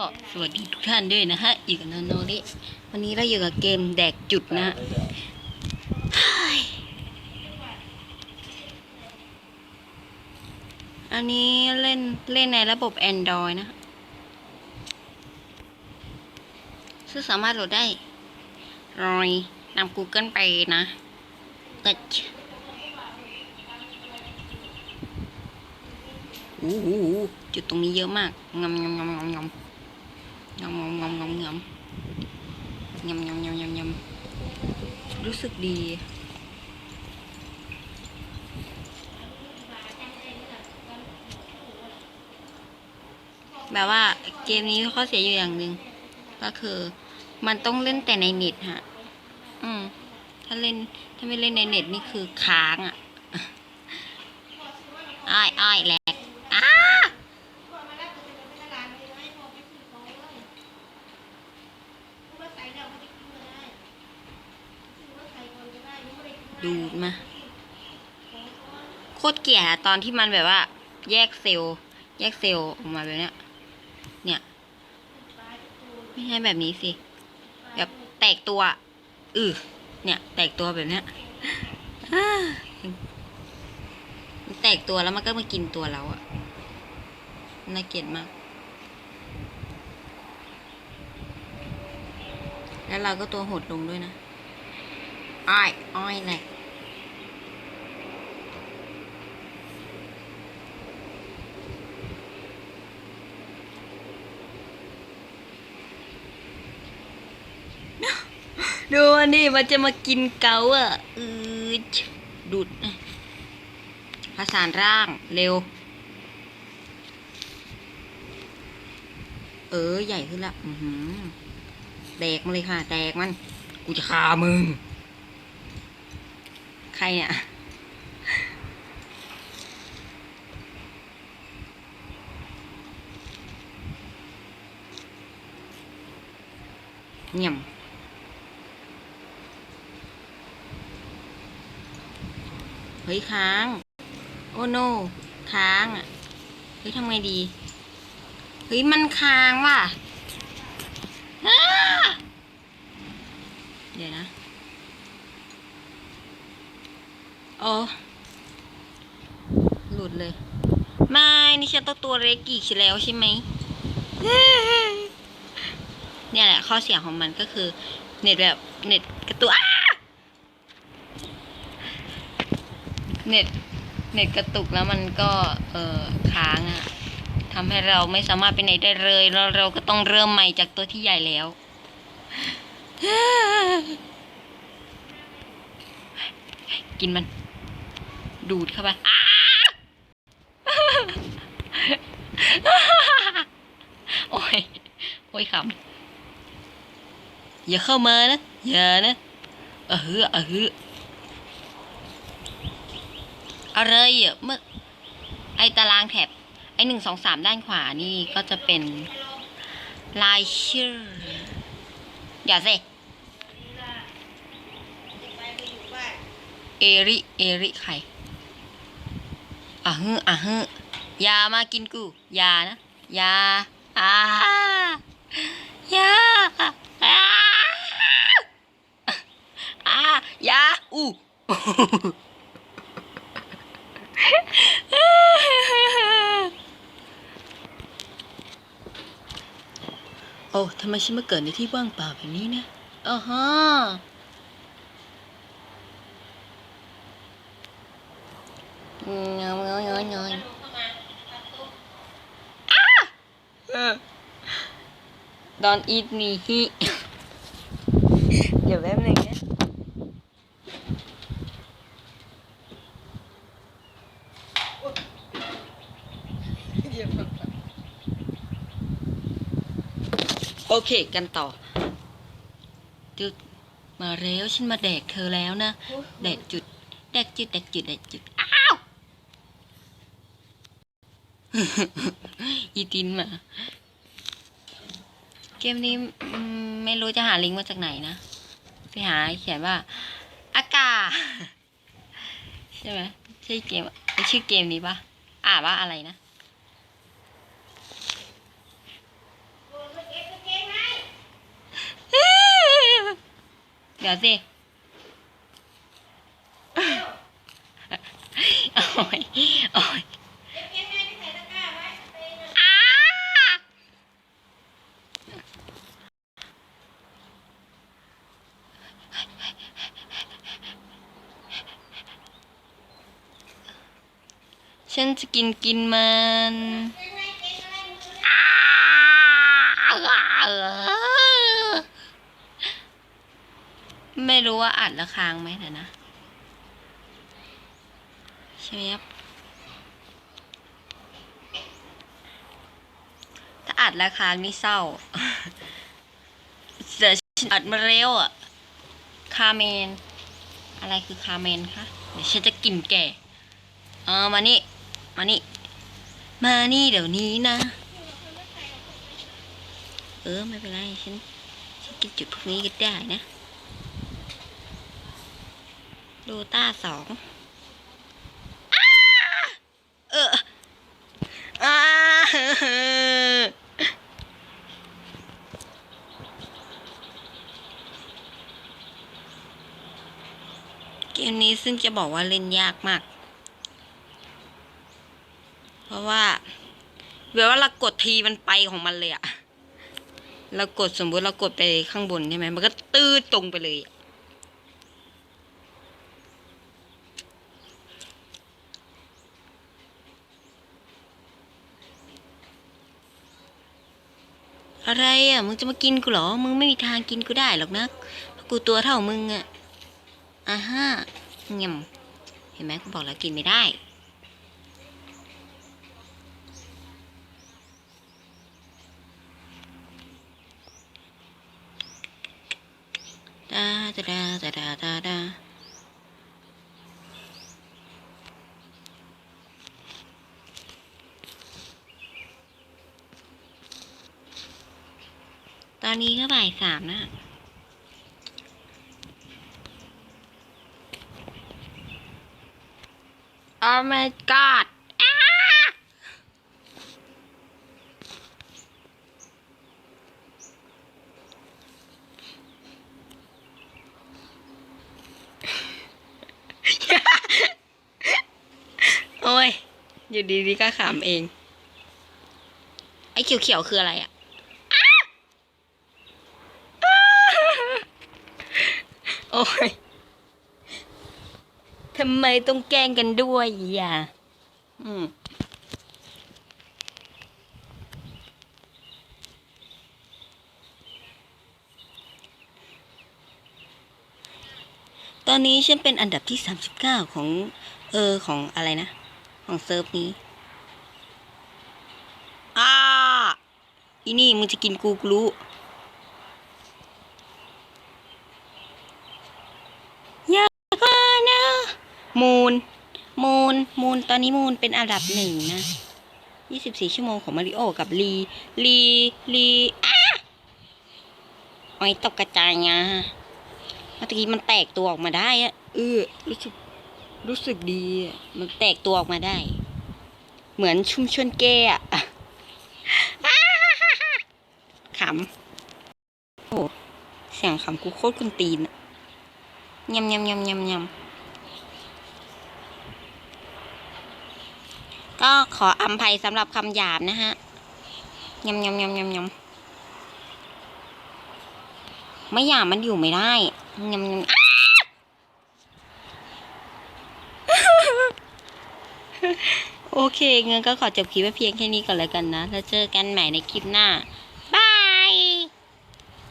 ก็สวัสดีทุกท่านด้วยนะฮะอยู่กับนนโนริวันนี้เราอยู่กับเกมแดกจุดนะฮะอันนี้เล่นเล่นในระบบ Android นะซึ่งสามารถโหลดได้รอยนำ Google ไปนะเปิดโอ้จุดตรงนี้เยอะมากงำงำงำงำงำ งำงำงำงำงำงำงำงำงำงำรู้สึกดีแบบว่าเกมนี้ข้อเสียอยู่อย่างหนึ่งก็คือ มันต้องเล่นแต่ในเน็ตฮะ อืม ถ้าเล่นถ้าไม่เล่นในเน็ตนี่คือค้างอะอ้ายอ้ายแหลกอ้า ดูดมา โคตรเกลียดอะตอนที่มันแบบว่า แยกเซลล์ แยกเซลล์ออกมาแบบเนี้ย เนี่ย ไม่ใช่แบบนี้สิ แบบแตกตัว อือเนี่ย แตกตัวแบบเนี้ยมันแตกตัวแล้วมันก็มากินตัวเราอะน่าเกลียดมาก แล้วเราก็ตัวหดลงด้วยนะอ้ายอ้อยแหละ ดูอันนี้มันจะมากินเกาอะอืดดูดผสานร่างเร็ว เออ ใหญ่ขึ้นละอือหือแดกมันเลยค่ะแดกมัน กูจะฆ่ามึง ใครเนี่ยเงียบ ฮ้ยค้าง โอ้โนค้างอะ เฮ้ยทำไงดี เฮ้ยมันค้างว่ะเดี๋ยวนะ โอ้หลุดเลย ไม่นี่ฉันต้องตัวเล็กอีกแล้วใช่ไหม เนี่ยแหละข้อเสียของมันก็คือ เน็ตแบบเน็ตกระตุกอ้า เน็ตเน็ตกระตุกแล้วมันก็เออค้างอะทำให้เราไม่สามารถไปไหนได้เลยแล้วเราก็ต้องเริ่มใหม่จากตัวที่ใหญ่แล้ว กินมัน ดูดเข้าไปอ้าโอ้ย โอ้ยขำอย่าเข้ามานะ อย่านะเออฮือเออ อะไรอะเมื่อไอตารางแถบไอหนึ่งสองสามด้านขวานี่ก็จะเป็นรายชื่อ อย่าสิเอริ เอริใครอะฮึอะฮึอย่ามากินกูอย่านะยาอ่ายาอ่าอ่ายาอู้ โอ้ ทำไมฉันมาเกิดในที่ว่างเปล่าแบบนี้นะอ๋อฮะงอยงอยงอยงอยอ้า Don't eat me ฮิเดี๋ยวแป๊บหนึงนะ โอเคกันต่อจุดมาแล้วฉันมาแดกเธอแล้วนะ แดกจุด แดกจุด แดกจุด แดกจุด อ้าว อีตินมา เกมนี้อืมไม่รู้จะหาลิงก์มาจากไหนนะ ไปหาเขียนว่า อากา ใช่ไหมใช่เกมไอชื่อเกมนี้ปะอ่านว่าอะไรนะ เดี๋ยวสิโอ้ยโอ้ยอ้าฉันจะกินกินมันอ้า ไม่รู้ว่าอัดและค้างไหมเดี๋ยวนะใช่ไหมครับถ้าอัดและค้างนี่เศร้าเดี๋ยวฉันอัดมาเร็วอะคาเมน อะไรคือคาเมนคะเดี๋ยวฉันจะกินแก่เออมานี่ มานี่ มานี่เดี๋ยวนี้นะ เออ ไม่เป็นไร ฉันฉันกินจุดพวกนี้ก็ได้นะ โดต้าสองอ้าเอออ้าเกมนี้ซึ่งจะบอกว่าเล่นยากมาก เพราะว่าเวลาเรากดทีมันไปของมันเลยอะเรากดสมมติเรากดไปข้างบนใช่ไหม มันก็ตื้อตรงไปเลยอะ อะไรอะ มึงจะมากินกูเหรอ มึงไม่มีทางกินกูได้หรอกนะกูตัวเท่ามึงอะอ่าฮะเงียมเห็นไหมกูบอกแล้วกินไม่ได้ดาดาดาดาดาดาดา ตอนนี้ก็บ่ายสามนะ Oh my god อ้าโอ้ย อยู่ดีๆก็ขำเอง ไอ้เขียวๆคืออะไรอะอ้าอ้า อย ทำไมต้องแกล้งกันด้วยอะอืมตอนนี้ฉันเป็นอันดับที่สามสิบเก้าของ เออ ของอะไรนะ ของเซิร์ฟนี้อ้าอีนี่มึงจะกินกูกรู้ อยากมา นะมูนมูนมูนตอนนี้มูนเป็นอันดับหนึ่งนะ24ชั่วโมงของมาริโอกับลีลีลีอ้าไอ้ตกกระจายงาเมื่อกี้มันแตกตัวออกมาได้อะเออรู้สึกรู้สึกดีอะมันแตกตัวออกมาได้ เหมือนชุมชนเกย์อะอ้าขำโอ้เสียงขำกูโคตรคุณตีนอะ ยำยำยำยำยำก็ขออภัยสำหรับคำหยาบนะฮะยำยำยำยำยำไม่หยาบมันอยู่ไม่ได้ยำยำโอเคงั้นก็ขอจบคลิปไว้เพียงแค่นี้ก่อนแล้วกันนะ แล้วเจอกันใหม่ในคลิปหน้า